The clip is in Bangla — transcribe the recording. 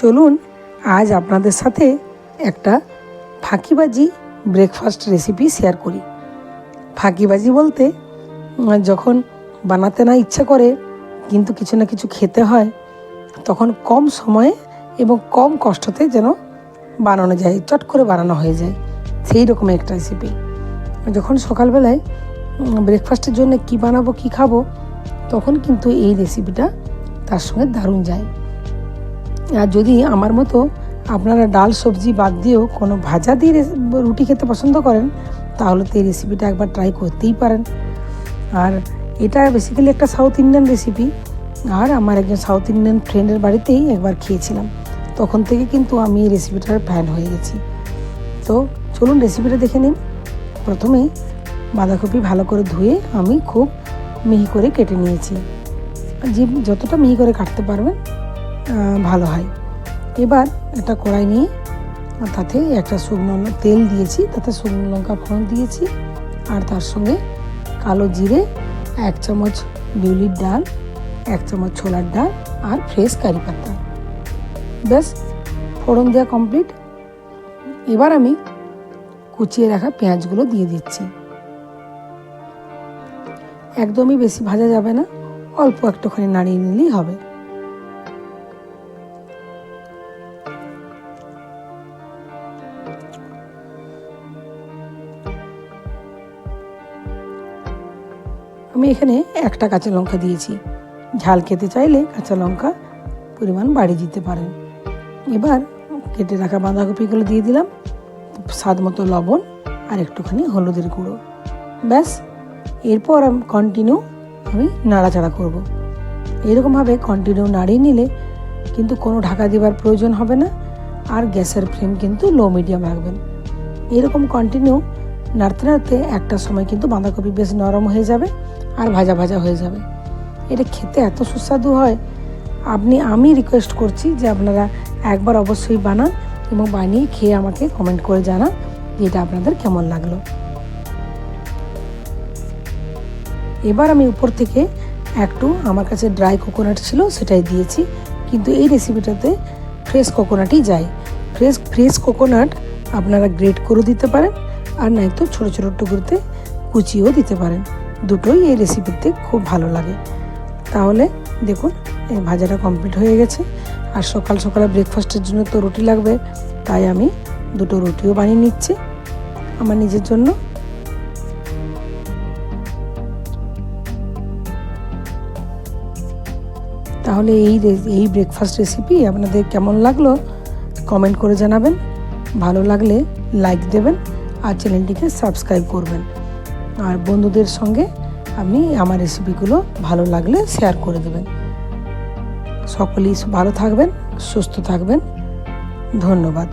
চলুন, আজ আপনাদের সাথে একটা ফাঁকিবাজি ব্রেকফাস্ট রেসিপি শেয়ার করি। ফাঁকিবাজি বলতে, যখন বানাতে না ইচ্ছা করে, কিন্তু কিছু না কিছু খেতে হয়, তখন কম সময়ে এবং কম কষ্টতে যেন বানানো যায়, চট করে বানানো হয়ে যায়। সেই রকম একটা রেসিপি যখন সকালবেলায় ব্রেকফাস্টের জন্য কি বানাবো, কি খাব, তখন কিন্তু এই রেসিপিটা তার সঙ্গে দারুণ যায়। আর যদি আমার মতো আপনারা ডাল সবজি বাদ দিয়েও কোনো ভাজা দিয়ে রুটি খেতে পছন্দ করেন, তাহলে তো এই রেসিপিটা একবার ট্রাই করতেই পারেন। আর এটা বেসিক্যালি একটা সাউথ ইন্ডিয়ান রেসিপি আর আমার একজন সাউথ ইন্ডিয়ান ফ্রেন্ডের বাড়িতেই একবার খেয়েছিলাম। তখন থেকে কিন্তু আমি এই রেসিপিটার ফ্যান হয়ে গেছি। তো চলুন রেসিপিটা দেখে নিন প্রথমেই বাঁধাকপি ভালো করে ধুয়ে আমি খুব মিহি করে কেটে নিয়েছি। যে যতটা মিহি করে কাটতে পারবেন ভালো হয়। এবার একটা কড়াই নিয়ে তাতে একটা শুকনো তেল দিয়েছি, তাতে শুকনো লঙ্কা ফোড়ন দিয়েছি আর তার সঙ্গে কালো জিরে, এক চামচ বিউলির ডাল, এক চামচ ছোলার ডাল আর ফ্রেশ কারি পাতা। ব্যাস, ফোড়ন দেওয়া কমপ্লিট এবার আমি কুচিয়ে রাখা পেঁয়াজগুলো দিয়ে দিচ্ছি। একদমই বেশি ভাজা যাবে না, অল্প একটুখানি নাড়িয়ে নিলেই হবে। আমি এখানে একটা কাঁচা লঙ্কা দিয়েছি। ঝাল খেতে চাইলে কাঁচা লঙ্কা পরিমাণ বাড়িয়ে দিতে পারেন। এবার কেটে রাখা বাঁধাকপিগুলো দিয়ে দিলাম, স্বাদ মতো লবণ আর একটুখানি হলুদের গুঁড়ো। ব্যাস, এরপর আমি কন্টিনিউ আমি নাড়াচাড়া করব। এরকমভাবে কন্টিনিউ নাড়িয়ে নিলে কিন্তু কোনো ঢাকা দেবার প্রয়োজন হবে না, আর গ্যাসের ফ্লেম কিন্তু লো মিডিয়াম রাখবেন। এরকম কন্টিনিউ নাড়তে নাড়তে একটা সময় কিন্তু বাঁধাকপি বেশ নরম হয়ে যাবে আর ভাজা ভাজা হয়ে যাবে। এটা খেতে এত সুস্বাদু হয়। আপনি, আমি রিকোয়েস্ট করছি যে আপনারা একবার অবশ্যই বানান এবং বানিয়ে খেয়ে আমাকে কমেন্ট করে জানান যে এটা আপনাদের কেমন লাগল। এবার আমি উপর থেকে একটু আমার কাছে ড্রাই কোকোনাট ছিল সেটাই দিয়েছি। কিন্তু এই রেসিপিটাতে ফ্রেশ কোকোনাটই যায়। ফ্রেশ ফ্রেশ কোকোনাট আপনারা গ্রেট করে দিতে পারেন। আর নয়তো ছোটো ছোটো টুকরোতে কুচিয়েও দিতে পারেন। দুটোই এই রেসিপিতে খুব ভালো লাগে। তাহলে দেখুন, এই ভাজাটা কমপ্লিট হয়ে গেছে। আর সকাল সকালে ব্রেকফাস্টের জন্য তো রুটি লাগবে, তাই আমি দুটো রুটিও বানিয়ে নিচ্ছি আমার নিজের জন্য। তাহলে এই এই ব্রেকফাস্ট রেসিপি আপনাদের কেমন লাগল? কমেন্ট করে জানাবেন। ভালো লাগলে লাইক দেবেন। আর চ্যানেলটিকে সাবস্ক্রাইব করবেন। আর বন্ধুদের সঙ্গে আপনি আমার রেসিপিগুলো ভালো লাগলে শেয়ার করে দেবেন। সকলেই ভালো থাকবেন, সুস্থ থাকবেন। ধন্যবাদ।